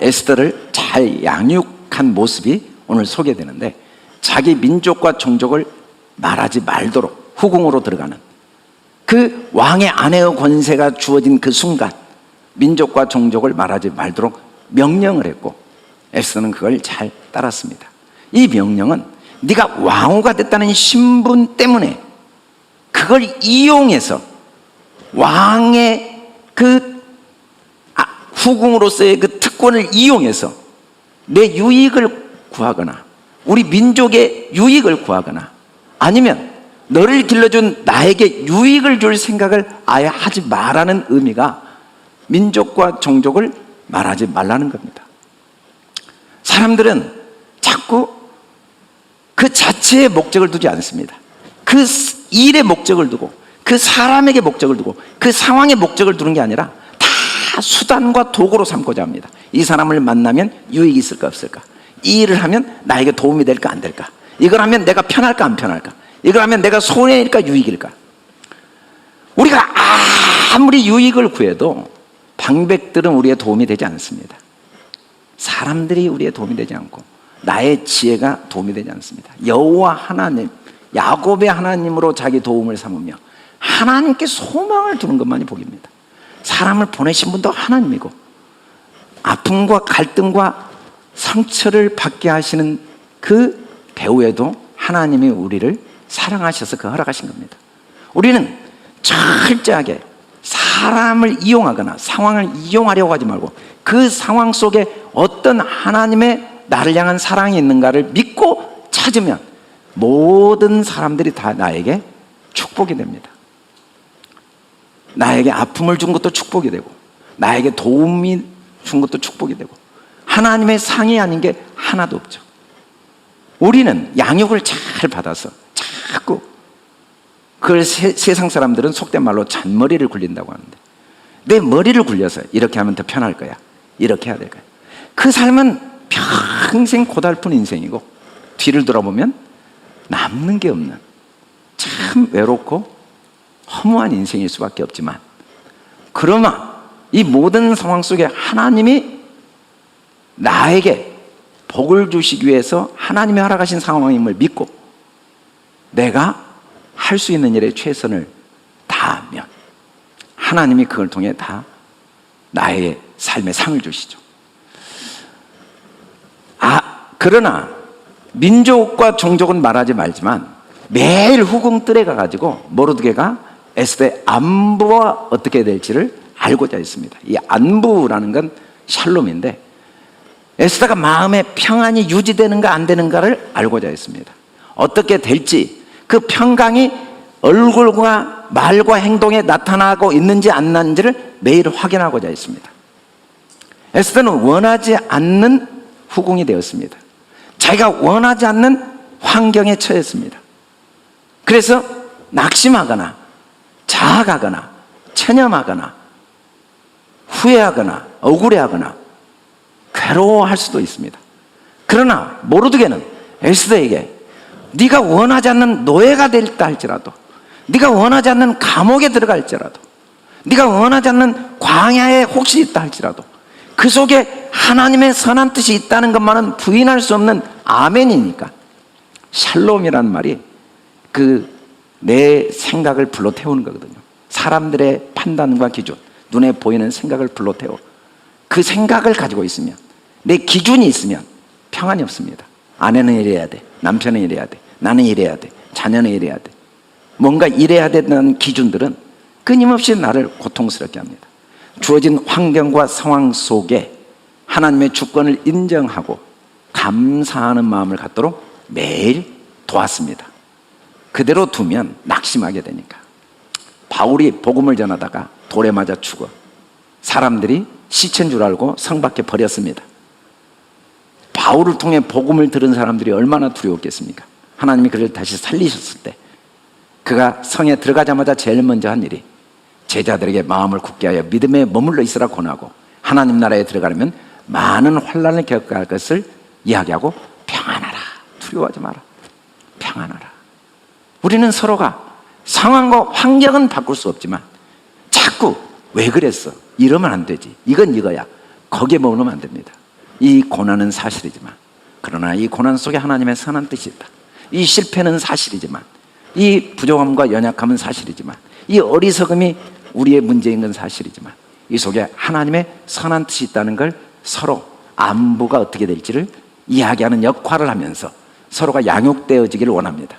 에스더를 잘 양육한 모습이 오늘 소개되는데 자기 민족과 종족을 말하지 말도록 후궁으로 들어가는 그 왕의 아내의 권세가 주어진 그 순간 민족과 종족을 말하지 말도록 명령을 했고 에스더는 그걸 잘 따랐습니다. 이 명령은 네가 왕후가 됐다는 신분 때문에 그걸 이용해서 왕의 그 아, 후궁으로서의 그 특권을 이용해서 내 유익을 구하거나 우리 민족의 유익을 구하거나 아니면 너를 길러준 나에게 유익을 줄 생각을 아예 하지 말라는 의미가 민족과 종족을 말하지 말라는 겁니다. 사람들은 자꾸 그 자체의 목적을 두지 않습니다. 그 일의 목적을 두고 그 사람에게 목적을 두고 그 상황의 목적을 두는 게 아니라 다 수단과 도구로 삼고자 합니다. 이 사람을 만나면 유익이 있을까 없을까? 이 일을 하면 나에게 도움이 될까 안 될까? 이걸 하면 내가 편할까 안 편할까? 이걸 하면 내가 손해일까 유익일까? 우리가 아무리 유익을 구해도 방백들은 우리의 도움이 되지 않습니다. 사람들이 우리의 도움이 되지 않고 나의 지혜가 도움이 되지 않습니다. 여호와 하나님, 야곱의 하나님으로 자기 도움을 삼으며 하나님께 소망을 두는 것만이 복입니다. 사람을 보내신 분도 하나님이고 아픔과 갈등과 상처를 받게 하시는 그 배후에도 하나님이 우리를 사랑하셔서 그 허락하신 겁니다. 우리는 철저하게 사람을 이용하거나 상황을 이용하려고 하지 말고 그 상황 속에 어떤 하나님의 나를 향한 사랑이 있는가를 믿고 찾으면 모든 사람들이 다 나에게 축복이 됩니다. 나에게 아픔을 준 것도 축복이 되고 나에게 도움이 준 것도 축복이 되고 하나님의 상이 아닌 게 하나도 없죠. 우리는 양육을 잘 받아서 자꾸 그걸 세, 상 사람들은 속된 말로 잔머리를 굴린다고 하는데 내 머리를 굴려서 이렇게 하면 더 편할 거야. 이렇게 해야 될 거야. 그 삶은 평생 고달픈 인생이고 뒤를 돌아보면 남는 게 없는 참 외롭고 허무한 인생일 수밖에 없지만 그러나 이 모든 상황 속에 하나님이 나에게 복을 주시기 위해서 하나님이 허락하신 상황임을 믿고 내가 할 수 있는 일에 최선을 다하면 하나님이 그걸 통해 다 나의 삶의 상을 주시죠. 아, 그러나 민족과 종족은 말하지 말지만 매일 후궁 뜰에 가가지고 모르드게가 에스더의 안부와 어떻게 될지를 알고자 했습니다. 이 안부라는 건 샬롬인데 에스더가 마음의 평안이 유지되는가 안 되는가를 알고자 했습니다. 어떻게 될지 그 평강이 얼굴과 말과 행동에 나타나고 있는지 안 나는지를 매일 확인하고자 했습니다. 에스더는 원하지 않는 후궁이 되었습니다. 자기가 원하지 않는 환경에 처했습니다. 그래서 낙심하거나 자학하거나 체념하거나 후회하거나 억울해하거나 괴로워할 수도 있습니다. 그러나 모르드게는 에스더에게 네가 원하지 않는 노예가 될다 할지라도 네가 원하지 않는 감옥에 들어갈지라도 네가 원하지 않는 광야에 혹시 있다 할지라도 그 속에 하나님의 선한 뜻이 있다는 것만은 부인할 수 없는 아멘이니까 샬롬이라는 말이 그 내 생각을 불러 태우는 거거든요. 사람들의 판단과 기준, 눈에 보이는 생각을 불러 태워. 그 생각을 가지고 있으면 내 기준이 있으면 평안이 없습니다. 아내는 이래야 돼. 남편은 이래야 돼. 나는 이래야 돼. 자녀는 이래야 돼. 뭔가 이래야 된다는 기준들은 끊임없이 나를 고통스럽게 합니다. 주어진 환경과 상황 속에 하나님의 주권을 인정하고 감사하는 마음을 갖도록 매일 도왔습니다. 그대로 두면 낙심하게 되니까. 바울이 복음을 전하다가 돌에 맞아 죽어. 사람들이 시체인 줄 알고 성 밖에 버렸습니다. 바울을 통해 복음을 들은 사람들이 얼마나 두려웠겠습니까? 하나님이 그를 다시 살리셨을 때 그가 성에 들어가자마자 제일 먼저 한 일이 제자들에게 마음을 굳게 하여 믿음에 머물러 있으라 권하고 하나님 나라에 들어가려면 많은 환란을 할 것을 이야기하고 평안하라 두려워하지 마라 평안하라 우리는 서로가 상황과 환경은 바꿀 수 없지만 자꾸 왜 그랬어? 이러면 안 되지. 이건 이거야. 거기에 머무르면 안 됩니다. 이 고난은 사실이지만 그러나 이 고난 속에 하나님의 선한 뜻이 있다. 이 실패는 사실이지만 이 부족함과 연약함은 사실이지만 이 어리석음이 우리의 문제인 건 사실이지만 이 속에 하나님의 선한 뜻이 있다는 걸 서로 안부가 어떻게 될지를 이야기하는 역할을 하면서 서로가 양육되어지기를 원합니다.